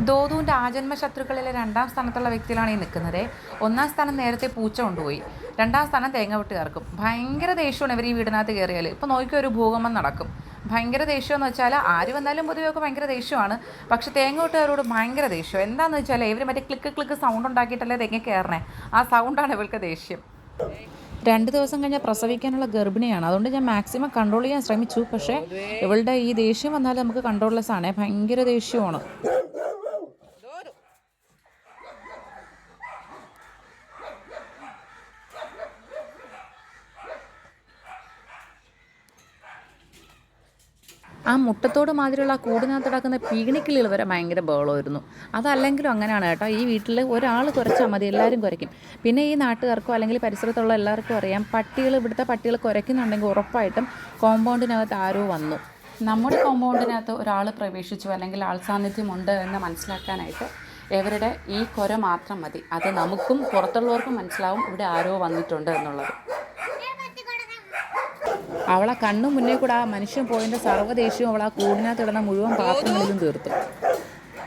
ദോതുവിന്റെ ആജന്മ ശത്രുക്കളിലെ രണ്ടാം സ്ഥാനത്തുള്ള വ്യക്തികളാണ് ഈ നിൽക്കുന്നത്. ഒന്നാം സ്ഥാനം നേരത്തെ പൂച്ച കൊണ്ടുപോയി. രണ്ടാം സ്ഥാനം തേങ്ങ വിട്ട് കയറക്കും ഭയങ്കര ദേഷ്യമാണ് ഇവർ ഈ വീടിനകത്ത് കയറിയാൽ ഇപ്പോൾ നോക്കിയ ഒരു ഭൂകമ്പം നടക്കും. ഭയങ്കര ദേഷ്യം എന്ന് വെച്ചാൽ ആര് വന്നാലും പൊതുവെയൊക്കെ ഭയങ്കര ദേഷ്യമാണ്. പക്ഷെ തേങ്ങ വിട്ടുകാരോട് ഭയങ്കര ദേഷ്യം. എന്താണെന്ന് വെച്ചാൽ ഇവർ മറ്റേ ക്ലിക്ക് ക്ലിക്ക് സൗണ്ട് ഉണ്ടാക്കിയിട്ടല്ലേ തേങ്ങ കയറണേ? ആ സൗണ്ടാണ് ഇവൾക്ക് ദേഷ്യം. രണ്ട് ദിവസം കഴിഞ്ഞാൽ പ്രസവിക്കാനുള്ള ഗർഭിണിയാണ്. അതുകൊണ്ട് ഞാൻ മാക്സിമം കൺട്രോൾ ചെയ്യാൻ ശ്രമിച്ചു. പക്ഷേ ഇവളുടെ ഈ ദേഷ്യം വന്നാൽ നമുക്ക് കൺട്രോൾലെസ് ആണ് ഭയങ്കര ദേഷ്യമാണ്. ആ മുട്ടത്തോട് മാതിരിയുള്ള കൂടിനകത്ത് കിടക്കുന്ന പീണിക്കിളികൾ വരെ ഭയങ്കര ബഹളമായിരുന്നു. അതല്ലെങ്കിലും അങ്ങനെയാണ് കേട്ടോ. ഈ വീട്ടിൽ ഒരാൾ കുറച്ചാൽ മതി എല്ലാവരും കുരയ്ക്കും പിന്നെ ഈ നാട്ടുകാർക്കോ അല്ലെങ്കിൽ പരിസരത്തുള്ള എല്ലാവർക്കും അറിയാം പട്ടികൾ ഇവിടുത്തെ പട്ടികൾ കുരയ്ക്കുന്നുണ്ടെങ്കിൽ ഉറപ്പായിട്ടും കോമ്പൗണ്ടിനകത്ത് ആരോ വന്നു. നമ്മുടെ കോമ്പൗണ്ടിനകത്ത് ഒരാൾ പ്രവേശിച്ചു അല്ലെങ്കിൽ ആൾ സാന്നിധ്യമുണ്ട് എന്ന് മനസ്സിലാക്കാനായിട്ട് ഇവരുടെ ഈ കുര മാത്രം മതി. അത് നമുക്കും പുറത്തുള്ളവർക്കും മനസ്സിലാവും ഇവിടെ ആരോ വന്നിട്ടുണ്ട് എന്നുള്ളത്. അവളെ കണ്ണു മുന്നേ കൂടെ ആ മനുഷ്യൻ പോയതിന്റെ സർവദേഷ്യവും അവൾ ആ കൂടിനകത്ത് കിടന്ന മുഴുവൻ പാത്രങ്ങളിലും തീർത്തു.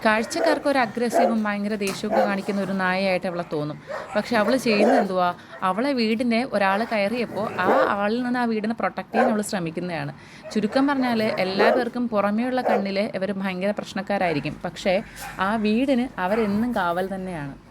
കാഴ്ചക്കാർക്ക് ഒരു അഗ്രസീവും ഭയങ്കര ദേഷ്യമൊക്കെ കാണിക്കുന്ന ഒരു നായയായിട്ട് അവളെ തോന്നും. പക്ഷെ അവൾ ചെയ്യുന്ന എന്തുവാ? അവളെ വീടിനെ ഒരാൾ കയറിയപ്പോൾ ആ ആളിൽ നിന്ന് ആ വീടിനെ പ്രൊട്ടക്ട് ചെയ്യാൻ അവൾ ശ്രമിക്കുന്നതാണ്. ചുരുക്കം പറഞ്ഞാൽ എല്ലാ പേർക്കും പുറമേയുള്ള കണ്ണിൽ ഇവർ ഭയങ്കര പ്രശ്നക്കാരായിരിക്കും. പക്ഷേ ആ വീടിന് അവരെന്നും കാവൽ തന്നെയാണ്.